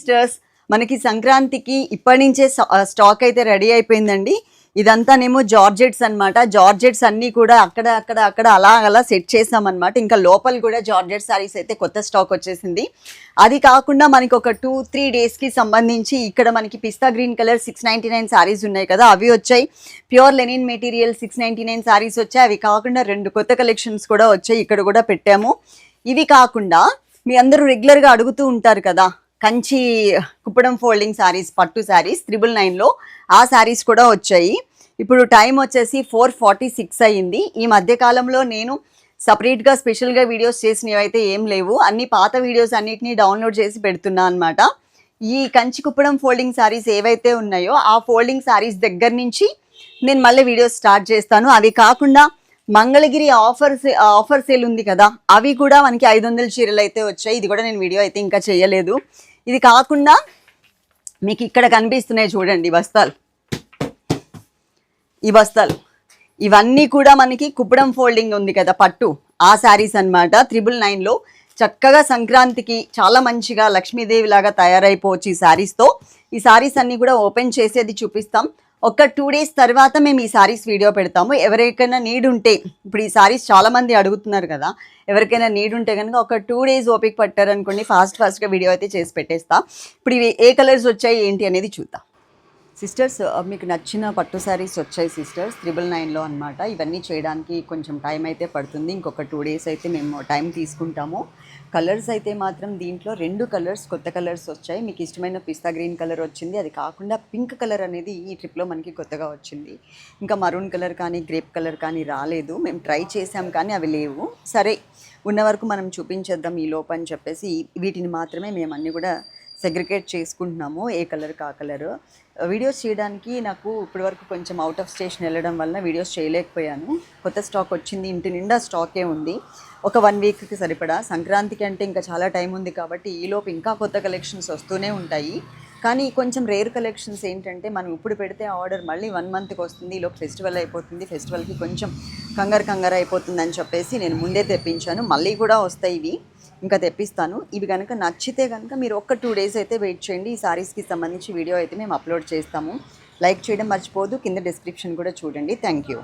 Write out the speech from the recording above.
Sisters మనకి సంక్రాంతికి ఇప్పటి నుంచే స్టాక్ అయితే రెడీ అయిపోయిందండి. ఇదంతానేమో జార్జెట్స్ అన్నమాట. జార్జెట్స్ అన్నీ కూడా అక్కడ అక్కడ అక్కడ అలా అలా సెట్ చేసామన్నమాట. ఇంకా లోపల కూడా జార్జెట్ సారీస్ అయితే కొత్త స్టాక్ వచ్చేసింది. అది కాకుండా మనకి ఒక టూ త్రీ డేస్కి సంబంధించి ఇక్కడ మనకి పిస్తా green colour six ninety nine saris ఉన్నాయి కదా అవి వచ్చాయి. Pure linen material six ninety nine saris వచ్చాయి. అవి కాకుండా రెండు కొత్త కలెక్షన్స్ కూడా వచ్చాయి. ఇక్కడ కూడా పెట్టాము. ఇవి కాకుండా మీ అందరూ రెగ్యులర్గా అడుగుతూ ఉంటారు కదా కంచి కుప్పడం ఫోల్డింగ్ శారీస్ పట్టు శారీస్ త్రిబుల్ నైన్లో ఆ శారీస్ కూడా వచ్చాయి. ఇప్పుడు టైం వచ్చేసి ఫోర్ ఫార్టీ సిక్స్ అయ్యింది. ఈ మధ్యకాలంలో నేను సపరేట్గా స్పెషల్గా వీడియోస్ చేసినవి అయితే ఏం లేవు. అన్ని పాత వీడియోస్ అన్నిటినీ డౌన్లోడ్ చేసి పెడుతున్నా అనమాట ఈ కంచి కుప్పడం ఫోల్డింగ్ శారీస్ ఏవైతే ఉన్నాయో ఆ ఫోల్డింగ్ శారీస్ దగ్గర నుంచి నేను మళ్ళీ వీడియోస్ స్టార్ట్ చేస్తాను. అవి కాకుండా మంగళగిరి ఆఫర్ ఆఫర్ సేల్ ఉంది కదా అవి కూడా మనకి ఐదు వందల చీరలు అయితే వచ్చాయి. ఇది కూడా నేను వీడియో అయితే ఇంకా చేయలేదు. ఇది కాకుండా మీకు ఇక్కడ కనిపిస్తున్నాయి చూడండి బస్తాలు. ఈ బస్తాలు. ఇవన్నీ కూడా మనకి కుప్పడం ఫోల్డింగ్ ఉంది కదా పట్టు ఆ శారీస్ అన్నమాట. త్రిబుల్ నైన్లో చక్కగా సంక్రాంతికి చాలా మంచిగా లక్ష్మీదేవి లాగా తయారైపోవచ్చు ఈ శారీస్తో. ఈ శారీస్ అన్నీ కూడా ఓపెన్ చేసేది చూపిస్తాం. ఒక టూ డేస్ తర్వాత మేము ఈ సారీస్ వీడియో పెడతాము. ఎవరికైనా నీడ్ ఉంటే ఇప్పుడు ఈ సారీస్ చాలామంది అడుగుతున్నారు కదా ఎవరికైనా నీడ్ ఉంటే కనుక ఒక టూ డేస్ ఓపిక పట్టారనుకోండి ఫాస్ట్ ఫాస్ట్గా వీడియో అయితే చేసి పెట్టేస్తా. ఇప్పుడు ఇవి ఏ కలర్స్ వచ్చాయి ఏంటి అనేది చూద్దాం. సిస్టర్స్ మీకు నచ్చిన పట్టు శారీస్ వచ్చాయి సిస్టర్స్ త్రిబుల్ నైన్లో అనమాట ఇవన్నీ చేయడానికి కొంచెం టైం అయితే పడుతుంది. ఇంకొక టూ డేస్ అయితే మేము టైం తీసుకుంటాము. కలర్స్ అయితే మాత్రం దీంట్లో రెండు కలర్స్ కొత్త కలర్స్ వచ్చాయి. మీకు ఇష్టమైన పిస్తా గ్రీన్ కలర్ వచ్చింది. అది కాకుండా పింక్ కలర్ అనేది ఈ ట్రిప్లో మనకి కొత్తగా వచ్చింది. ఇంకా మరూన్ కలర్ కానీ గ్రేప్ కలర్ కానీ రాలేదు. మేము ట్రై చేసాం కానీ అవి లేవు. సరే ఉన్న వరకు మనం చూపించేద్దాం ఈ లోపు అని చెప్పేసి వీటిని మాత్రమే మేము అన్నీ కూడా సెగ్రిగేట్ చేసుకుంటున్నాము ఏ కలర్ కా కలర్. వీడియోస్ చేయడానికి నాకు ఇప్పటివరకు కొంచెం అవుట్ ఆఫ్ స్టేషన్ వెళ్ళడం వల్ల వీడియోస్ చేయలేకపోయాను. కొత్త స్టాక్ వచ్చింది ఇంటి నిండా స్టాకే ఉంది. ఒక వన్ వీక్కి సరిపడా. సంక్రాంతికి అంటే ఇంకా చాలా టైం ఉంది కాబట్టి ఈలోపు ఇంకా కొత్త కలెక్షన్స్ వస్తూనే ఉంటాయి. కానీ కొంచెం రేర్ కలెక్షన్స్ ఏంటంటే మనం ఇప్పుడు పెడితే ఆర్డర్ మళ్ళీ వన్ మంత్కి వస్తుంది ఈలోపు ఫెస్టివల్ అయిపోతుంది. ఫెస్టివల్కి కొంచెం కంగారు కంగారు అయిపోతుంది అని చెప్పేసి నేను ముందే తెప్పించాను. మళ్ళీ కూడా వస్తాయి ఇవి. ఇంకా తెప్పిస్తాను. ఇవి కనుక నచ్చితే కనుక మీరు ఒక్క టూ డేస్ అయితే వెయిట్ చేయండి. ఈ సారీస్కి సంబంధించి వీడియో అయితే మేము అప్లోడ్ చేస్తాము. లైక్ చేయడం మర్చిపోదు కింద డిస్క్రిప్షన్ కూడా చూడండి. Thank you